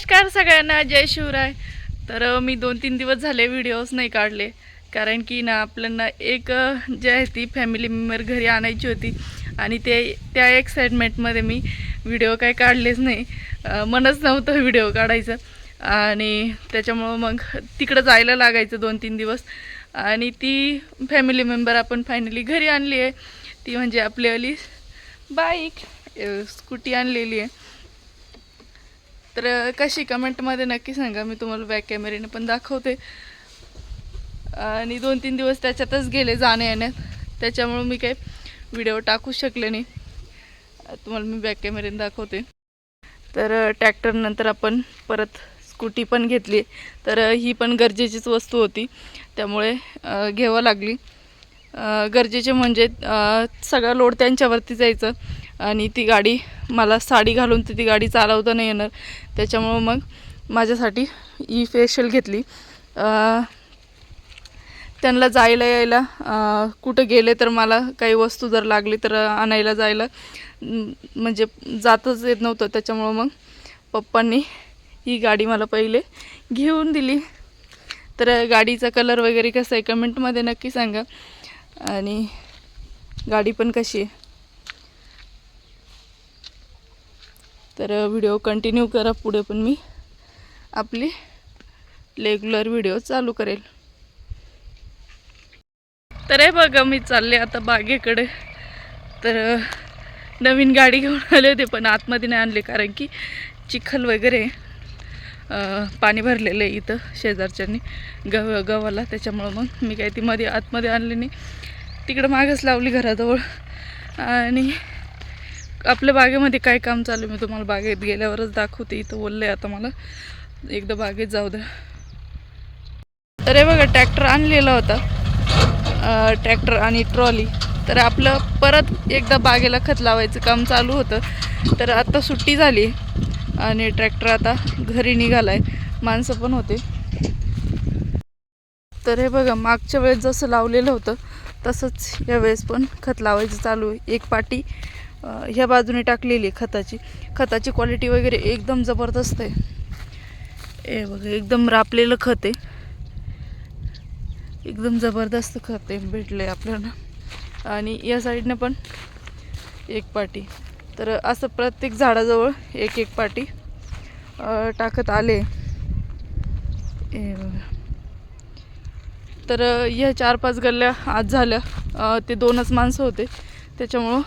नमस्कार सगळ्यांना जय शिवराय. तर मी दोन तीन दिवस झाले व्हिडिओज नाही काढले. कारण की ना आपल्याला एक जे आहे ती फॅमिली मेंबर घरी आणायची होती. आणि ते त्या एक्साइटमेंटमध्ये मी व्हिडिओ काही काढलेच नाही. मनच नव्हतं व्हिडिओ काढायचं. आणि त्याच्यामुळं मग तिकडं जायला लागायचं दोन तीन दिवस. आणि ती फॅमिली मेंबर आपण फायनली घरी आणली आहे. ती म्हणजे आपली बाईक स्कूटी आणलेली आहे. तर कशी कमेंटमध्ये नक्की सांगा. मी तुम्हाला बॅक कॅमेऱ्याने पण दाखवते. आणि दोन तीन दिवस त्याच्यातच गेले जाण्या येण्यात त्याच्यामुळं मी काही व्हिडिओ टाकू शकले नाही. तुम्हाला मी बॅक कॅमेऱ्याने दाखवते. तर ट्रॅक्टरनंतर आपण परत स्कूटी पण घेतली. तर ही पण गरजेचीच वस्तू होती. त्यामुळे घ्यावं लागली. गरजेचे म्हणजे सगळा लोड त्यांच्यावरती जायचं. आणि ती गाडी मला साडी घालून तर ती गाडी चालवता नाही येणार. त्याच्यामुळं मग माझ्यासाठी ही फेशियल घेतली. त्यांना जायला यायला कुठं गेले तर मला काही वस्तू जर लागली तर आणायला जायला म्हणजे जातच येत नव्हतं. त्याच्यामुळं मग पप्पांनी ही गाडी मला पहिले घेऊन दिली. तर गाडीचा कलर वगैरे कसा आहे कमेंटमध्ये नक्की सांगा. आणि गाडी पण कशी आहे? तर व्हिडिओ कंटिन्यू करा पुढे पण मी. आपली रेग्युलर व्हिडिओ चालू करेल. तर हे बघा मी चालले आता बागेकडे. तर नवीन गाडी घेऊन आले होते पण आतमध्ये नाही आणले कारण की चिखल वगैरे पाणी भरलेलं आहे इथं शेजारच्यांनी गव गव्हाला. त्याच्यामुळं मग मी काय ती मध्ये आतमध्ये आणली नाही. तिकडं मागच लावली घराजवळ. आणि आपल्या बागेमध्ये काय काम चालू आहे मी तुम्हाला बागेत गेल्यावरच दाखवते. इथं बोलले आता मला एकदा बागेत जाऊ द्या. तर हे बघा ट्रॅक्टर आणलेला होता. ट्रॅक्टर आणि ट्रॉली. तर आपलं परत एकदा बागेला खत लावायचं काम चालू होतं. तर आत्ता सुट्टी झाली आणि ट्रॅक्टर आता घरी निघाला आहे माणसं पण होते. तर हे बघा मागच्या वेळेस जसं लावलेलं होतं तसंच या वेळेस पण खत लावायचं चालू आहे. एक पाटी ह्या बाजूने टाकलेली आहे खताची. खताची क्वालिटी वगैरे एकदम जबरदस्त आहे. हे बघा एकदम रापलेलं खत आहे. एकदम जबरदस्त खत आहे भेटलं आहे आपल्याला. आणि या साईडनं पण एक पाटी. तर असं प्रत्येक झाडाजवळ एक एक पाटी टाकत आले. हे बघा. तर या ह्या चार पाच गल्ल्या आज झाल्या. ते दोनच माणसं होते. त्याच्यामुळं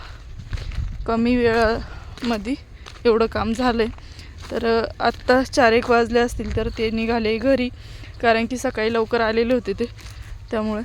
कमी वेळामध्ये एवढं काम झालं आहे तर आत्ता चार एक वाजले असतील तर ते निघाले घरी कारण की सकाळी लवकर आलेले होते ते. त्यामुळे